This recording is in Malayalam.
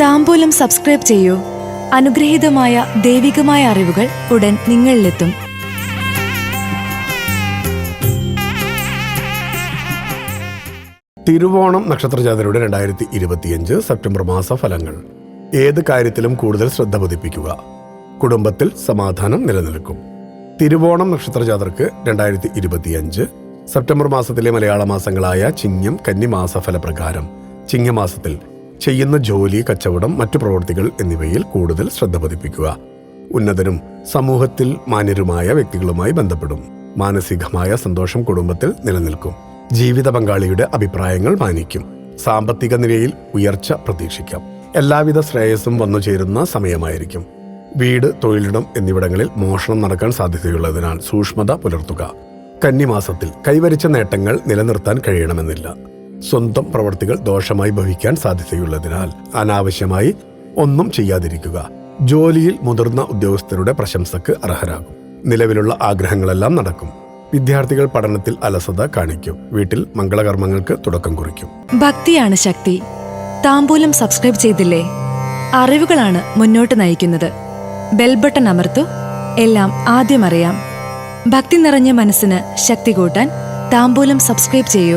താമ്പൂലം സബ്സ്ക്രൈബ് ചെയ്യൂ. അനുഗ്രഹീതമായ ദൈവികമായ അറിവുകൾ ഉടൻ നിങ്ങളിലെത്തും. തിരുവോണം നക്ഷത്രജാതരുടെ രണ്ടായിരത്തി ഇരുപത്തിയഞ്ച് സെപ്റ്റംബർ മാസ ഫലങ്ങൾ ഏത് കാര്യത്തിലും കൂടുതൽ ശ്രദ്ധ പതിപ്പിക്കുക. കുടുംബത്തിൽ സമാധാനം നിലനിൽക്കും. തിരുവോണം നക്ഷത്രജാതർക്ക് രണ്ടായിരത്തി ഇരുപത്തിയഞ്ച് സെപ്റ്റംബർ മാസത്തിലെ മലയാള മാസങ്ങളായ ചിങ്ങം കന്നിമാസ ഫലപ്രകാരം ചിങ്ങമാസത്തിൽ ചെയ്യുന്ന ജോലി കച്ചവടം മറ്റു പ്രവൃത്തികൾ എന്നിവയിൽ കൂടുതൽ ശ്രദ്ധ പതിപ്പിക്കുക. ഉന്നതരും സമൂഹത്തിൽ മാന്യരുമായ വ്യക്തികളുമായി ബന്ധപ്പെടും. മാനസികമായ സന്തോഷം കുടുംബത്തിൽ നിലനിൽക്കും. ജീവിത പങ്കാളിയുടെ അഭിപ്രായങ്ങൾ മാനിക്കും. സാമ്പത്തിക നിലയിൽ ഉയർച്ച പ്രതീക്ഷിക്കാം. എല്ലാവിധ ശ്രേയസ്സും വന്നു ചേരുന്ന സമയമായിരിക്കും. വീട് തൊഴിലിടം എന്നിവിടങ്ങളിൽ മോഷണം നടക്കാൻ സാധ്യതയുള്ളതിനാൽ സൂക്ഷ്മത പുലർത്തുക. കന്നിമാസത്തിൽ കൈവരിച്ച നേട്ടങ്ങൾ നിലനിർത്താൻ കഴിയണമെന്നില്ല. സ്വന്തം പ്രവർത്തികൾ ദോഷമായി ഭവിക്കാൻ സാധ്യതയുള്ളതിനാൽ അനാവശ്യമായി ഒന്നും ചെയ്യാതിരിക്കുക. ജോലിയിൽ മുതിർന്ന ഉദ്യോഗസ്ഥരുടെ പ്രശംസക്ക് അർഹരാകും. നിലവിലുള്ള ആഗ്രഹങ്ങളെല്ലാം നടക്കും. വിദ്യാർത്ഥികൾ പഠനത്തിൽ അലസത കാണിക്കും. വീട്ടിൽ മംഗളകർമ്മങ്ങൾക്ക് തുടക്കം കുറിക്കും. ഭക്തിയാണ് ശക്തി. താമ്പൂലം സബ്സ്ക്രൈബ് ചെയ്തില്ലേ? അറിവുകളാണ് മുന്നോട്ട് നയിക്കുന്നത്. ബെൽബട്ടൺ അമർത്തു. എല്ലാം ആദ്യം അറിയാം. ഭക്തി നിറഞ്ഞ മനസ്സിന് ശക്തി കൂട്ടാൻ താമ്പൂലം സബ്സ്ക്രൈബ് ചെയ്യൂ.